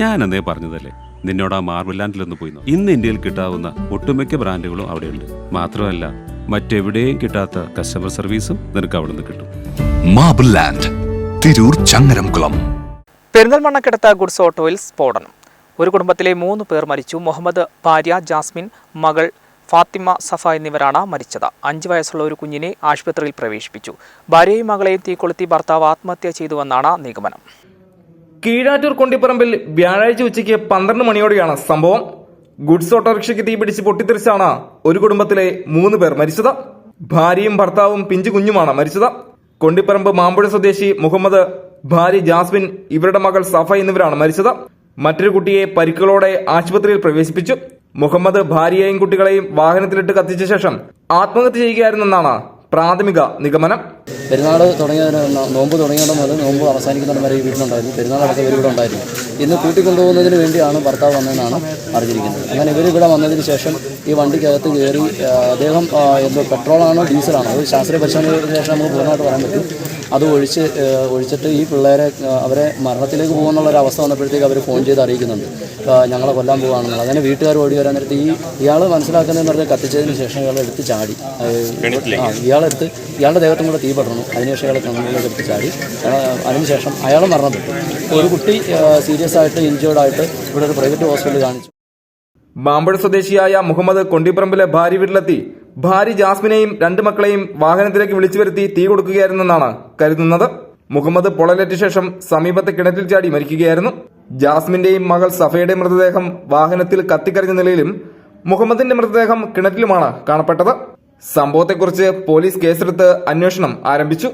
ഞാൻ അന്നേ പറഞ്ഞതല്ലേ? നിന്നോട് ആ മാർബിൾ ലാൻഡിലൊന്ന് പോയി. ഇന്ന് ഇന്ത്യയിൽ കിട്ടാവുന്ന ഒട്ടുമിക്ക ബ്രാൻഡുകളും അവിടെയുണ്ട്. മാത്രമല്ല മറ്റെവിടെയും കിട്ടാത്ത കസ്റ്റമർ സർവീസും നിനക്ക് അവിടെ നിന്ന് കിട്ടും. Marble land Tirur Changaramkulam. പെരിന്തൽമണ്ണക്കെടുത്ത goods ഓട്ടോയിൽ സ്ഫോടനം. ഒരു കുടുംബത്തിലെ മൂന്ന് പേർ മരിച്ചു. മുഹമ്മദ് ഭാര്യ ജാസ്മിൻ മകൾ ഫാത്തിമ സഫ എന്നിവരാണ് മരിച്ചത്. അഞ്ച് വയസ്സുള്ള ഒരു കുഞ്ഞിനെ ആശുപത്രിയിൽ പ്രവേശിപ്പിച്ചു. ഭാര്യയും മകളെയും തീക്കൊളുത്തി ഭർത്താവ് ആത്മഹത്യ ചെയ്തുവെന്നാണ് നിഗമനം. കീഴാറ്റൂർ കൊണ്ടിപ്പറമ്പിൽ വ്യാഴാഴ്ച ഉച്ചയ്ക്ക് പന്ത്രണ്ട് മണിയോടെയാണ് സംഭവം. ഗുഡ്സ് ഓട്ടോറിക്ഷയ്ക്ക് തീപിടിച്ച് പൊട്ടിത്തെറിച്ചാണ് ഒരു കുടുംബത്തിലെ മൂന്ന് പേർ മരിച്ചത്. ഭാര്യയും ഭർത്താവും പിഞ്ചു കുഞ്ഞുമാണ് മരിച്ചത്. കൊണ്ടിപ്പറമ്പ് മാമ്പുഴ സ്വദേശി മുഹമ്മദ് ഭാര്യ ജാസ്മിൻ ഇവരുടെ മകൾ സഫ എന്നിവരാണ് മരിച്ചത്. മറ്റൊരു കുട്ടിയെ പരിക്കുകളോടെ ആശുപത്രിയിൽ പ്രവേശിപ്പിച്ചു. മുഹമ്മദ് ഭാര്യയെയും കുട്ടികളെയും വാഹനത്തിലിട്ട് കത്തിച്ച ശേഷം ആത്മഹത്യ ചെയ്യുകയായിരുന്നെന്നാണ് പ്രാഥമിക നിഗമനം. പെരുന്നാൾ തുടങ്ങിയതിന് നോ- നോമ്പ് തുടങ്ങിയിടം മുതൽ നോമ്പ് അവസാനിക്കുന്നിടം വരെ ഈ വീട്ടിലുണ്ടായിരുന്നു. പെരുന്നാൾ അടക്കം ഇവരിവിടെ ഉണ്ടായിരുന്നു. ഇന്ന് കൂട്ടിക്കൊണ്ടുപോകുന്നതിന് വേണ്ടിയാണ് ഭർത്താവ് വന്നതെന്നാണ് അറിഞ്ഞിരിക്കുന്നത്. അങ്ങനെ ഇവർ ഇവിടെ വന്നതിന് ശേഷം ഈ വണ്ടിക്കകത്ത് കയറി അദ്ദേഹം എന്തോ പെട്രോളാണോ ഡീസലാണോ അത് ശാസ്ത്രീയ പരിശോധനയ്ക്ക് ശേഷം നമുക്ക് പൂർണമായിട്ട് പറയാൻ പറ്റും. അത് ഒഴിച്ച് ഒഴിച്ചിട്ട് ഈ പിള്ളേരെ അവരെ മരണത്തിലേക്ക് പോകുന്നുള്ള ഒരു അവസ്ഥ വന്നപ്പോഴത്തേക്ക് അവർ ഫോൺ ചെയ്ത് അറിയിക്കുന്നുണ്ട്. ഞങ്ങളെ കൊല്ലാൻ പോകുകയാണെന്നുള്ളത് അങ്ങനെ വീട്ടുകാർ ഓടി വരാൻ നേരത്ത് ഈ ഇയാൾ മനസ്സിലാക്കുന്നതെന്ന് പറഞ്ഞാൽ കത്തിച്ചതിന് ശേഷം ഇയാളെടുത്ത് ചാടി. ഇയാളെടുത്ത് ഇയാളുടെ ദേഹത്തും കൂടെ തീ പടർന്നു അതിനുശേഷം അയാൾ കണ്ണിലേക്ക് എടുത്ത് ചാടി. അതിനുശേഷം അയാൾ മരണപ്പെട്ടു. ഒരു കുട്ടി സീരിയസ് ആയിട്ട് ഇഞ്ചേർഡ് ആയിട്ട് ഇവിടെ ഒരു പ്രൈവറ്റ് ഹോസ്പിറ്റലിൽ കാണിച്ചു. മാമ്പഴ സ്വദേശിയായ മുഹമ്മദ് കൊണ്ടിപ്പറമ്പിലെ ഭാര്യ വീട്ടിലെത്തി. ഭാര്യ ജാസ്മിനെയും രണ്ട് മക്കളെയും വാഹനത്തിലേക്ക് വിളിച്ചു വരുത്തി തീ കൊടുക്കുകയായിരുന്നെന്നാണ് കരുതുന്നത്. മുഹമ്മദ് പൊളലേറ്റ ശേഷം സമീപത്തെ കിണറ്റിൽ ചാടി മരിക്കുകയായിരുന്നു. ജാസ്മിന്റെയും മകൾ സഫയുടെ മൃതദേഹം വാഹനത്തിൽ കത്തിക്കരിഞ്ഞ നിലയിലും മുഹമ്മദിന്റെ മൃതദേഹം കിണറ്റിലുമാണ് കാണപ്പെട്ടത്. സംഭവത്തെക്കുറിച്ച് പോലീസ് കേസെടുത്ത് അന്വേഷണം ആരംഭിച്ചു